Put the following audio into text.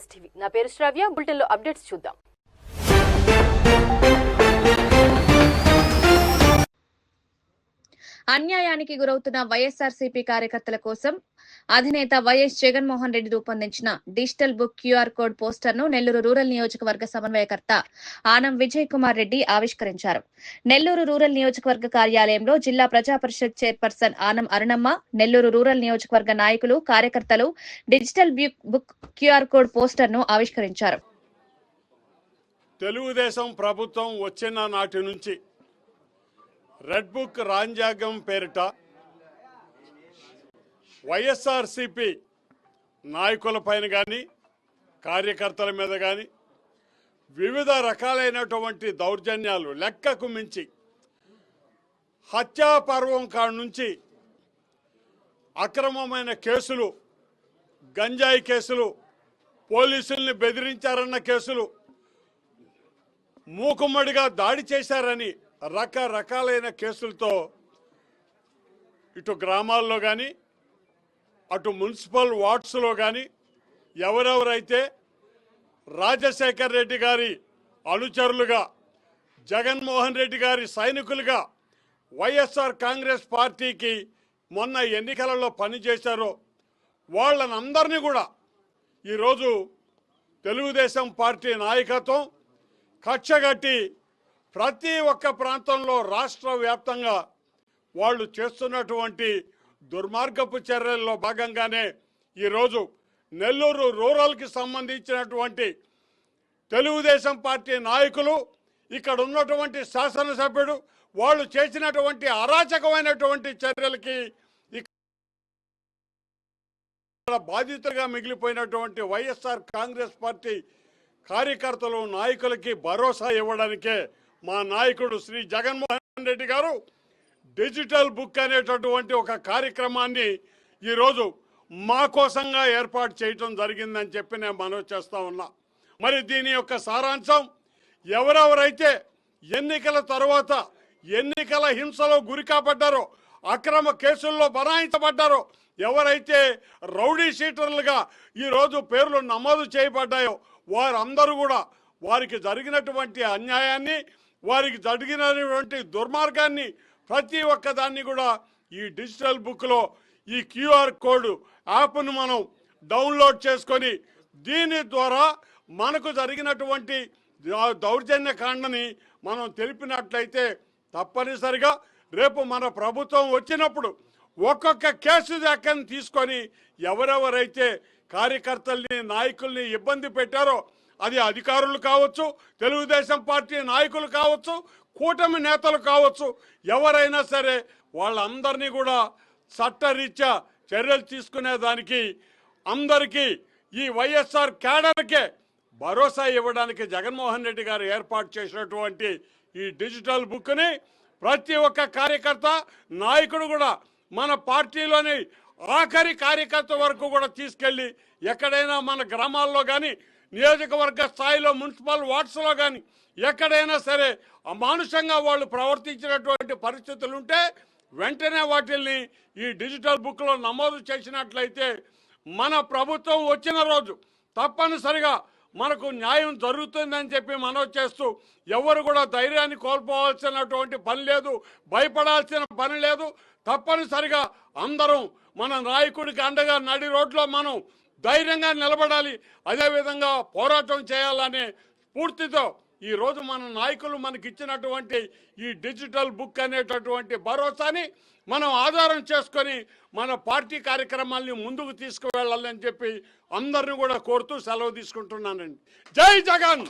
STV నా పేరు శ్రావ్య. బులెటిన్లో అప్డేట్స్ చూద్దాం. అన్యాయానికి గురవుతున్న వైఎస్ఆర్సీపీ కార్యకర్తల కోసం అధినేత వైఎస్ జగన్మోహన్ రెడ్డి రూపొందించిన డిజిటల్ బుక్ క్యూఆర్ కోడ్ పోస్టర్ను నెల్లూరు రూరల్ నియోజకవర్గ సమన్వయకర్త ఆనం విజయ్ కుమార్ రెడ్డి ఆవిష్కరించారు. నెల్లూరు రూరల్ నియోజకవర్గ కార్యాలయంలో జిల్లా ప్రజా పరిషత్ చైర్పర్సన్ ఆనం అరుణమ్మ నెల్లూరు రూరల్ నియోజకవర్గ నాయకులు కార్యకర్తలు డిజిటల్ బుక్ క్యూఆర్ కోడ్ పోస్టర్ను ఆవిష్కరించారు. తెలుగుదేశం ప్రభుత్వం వచ్చిన నాటి నుంచి రెడ్ బుక్ రాజ్యాంగం పేరిట వైఎస్ఆర్సిపి నాయకులపైన కానీ కార్యకర్తల మీద కానీ వివిధ రకాలైనటువంటి దౌర్జన్యాలు లెక్కకు మించి హత్యాపర్వం కాడ నుంచి అక్రమమైన కేసులు గంజాయి కేసులు పోలీసుల్ని బెదిరించారన్న కేసులు మూకుమ్మడిగా దాడి చేశారని రకరకాలైన కేసులతో ఇటు గ్రామాల్లో కానీ అటు మున్సిపల్ వార్డ్స్లో కానీ ఎవరెవరైతే రాజశేఖర్ రెడ్డి గారి అనుచరులుగా జగన్మోహన్ రెడ్డి గారి సైనికులుగా వైఎస్ఆర్ కాంగ్రెస్ పార్టీకి మొన్న ఎన్నికలలో పనిచేశారో వాళ్ళనందరినీ కూడా ఈరోజు తెలుగుదేశం పార్టీ నాయకత్వం కక్షగట్టి ప్రతి ఒక్క ప్రాంతంలో రాష్ట్ర వ్యాప్తంగా వాళ్ళు చేస్తున్నటువంటి దుర్మార్గపు చర్యల్లో భాగంగానే ఈరోజు నెల్లూరు రూరల్కి సంబంధించినటువంటి తెలుగుదేశం పార్టీ నాయకులు ఇక్కడ ఉన్నటువంటి శాసనసభ్యుడు వాళ్ళు చేసినటువంటి అరాచకమైనటువంటి చర్యలకి ఇక్కడ బాధితులుగా మిగిలిపోయినటువంటి వైఎస్ఆర్ కాంగ్రెస్ పార్టీ కార్యకర్తలు నాయకులకి భరోసా ఇవ్వడానికే మా నాయకుడు శ్రీ జగన్మోహన్ రెడ్డి గారు డిజిటల్ బుక్ అనేటటువంటి ఒక కార్యక్రమాన్ని ఈరోజు మా కోసంగా ఏర్పాటు చేయటం జరిగిందని చెప్పి నేను మనవి చేస్తా ఉన్నా. మరి దీని యొక్క సారాంశం ఎవరెవరైతే ఎన్నికల తర్వాత ఎన్నికల హింసలో గురి కాబడ్డారో అక్రమ కేసుల్లో బనాయించబడ్డారో ఎవరైతే రౌడీ షీటర్లుగా ఈరోజు పేర్లు నమోదు చేయబడ్డాయో వారందరూ కూడా వారికి జరిగినటువంటి అన్యాయాన్ని వారికి జరిగినటువంటి దుర్మార్గాన్ని ప్రతి ఒక్క దాన్ని కూడా ఈ డిజిటల్ బుక్లో ఈ క్యూఆర్ కోడ్ యాప్ను మనం డౌన్లోడ్ చేసుకొని దీని ద్వారా మనకు జరిగినటువంటి దౌర్జన్య కాండని మనం తెలిపినట్లయితే తప్పనిసరిగా రేపు మన ప్రభుత్వం వచ్చినప్పుడు ఒక్కొక్క కేసు దాకాని తీసుకొని ఎవరెవరైతే కార్యకర్తల్ని నాయకుల్ని ఇబ్బంది పెట్టారో అది అధికారులు కావచ్చు తెలుగుదేశం పార్టీ నాయకులు కావచ్చు కూటమి నేతలు కావచ్చు ఎవరైనా సరే వాళ్ళందరినీ కూడా చట్టరీత్యా చర్యలు తీసుకునేదానికి అందరికీ ఈ వైఎస్ఆర్ క్యాడర్కే భరోసా ఇవ్వడానికి జగన్మోహన్ రెడ్డి గారు ఏర్పాటు చేసినటువంటి ఈ డిజిటల్ బుక్ని ప్రతి ఒక్క కార్యకర్త నాయకుడు కూడా మన పార్టీలోని ఆఖరి కార్యకర్త వరకు కూడా తీసుకెళ్ళి ఎక్కడైనా మన గ్రామాల్లో కానీ నియోజకవర్గ స్థాయిలో మున్సిపల్ వార్డ్స్లో కానీ ఎక్కడైనా సరే అమానుషంగా వాళ్ళు ప్రవర్తించినటువంటి పరిస్థితులు ఉంటే వెంటనే వాటిల్ని ఈ డిజిటల్ బుక్లో నమోదు చేసినట్లయితే మన ప్రభుత్వం వచ్చిన రోజు తప్పనిసరిగా మనకు న్యాయం జరుగుతుందని చెప్పి మనవి చేస్తూ ఎవరు కూడా ధైర్యాన్ని కోల్పోవాల్సినటువంటి పని లేదు భయపడాల్సిన పని లేదు. తప్పనిసరిగా అందరం మన నాయకుడికి అండగా నడి రోడ్లో మనం ధైర్యంగా నిలబడాలి. అదేవిధంగా పోరాటం చేయాలనే స్ఫూర్తితో ఈరోజు మన నాయకులు మనకి ఇచ్చినటువంటి ఈ డిజిటల్ బుక్ అనేటటువంటి భరోసాని మనం ఆధారం చేసుకొని మన పార్టీ కార్యక్రమాల్ని ముందుకు తీసుకువెళ్ళాలని చెప్పి అందరిని కూడా కోరుతూ సెలవు తీసుకుంటున్నానండి. జై జగన్!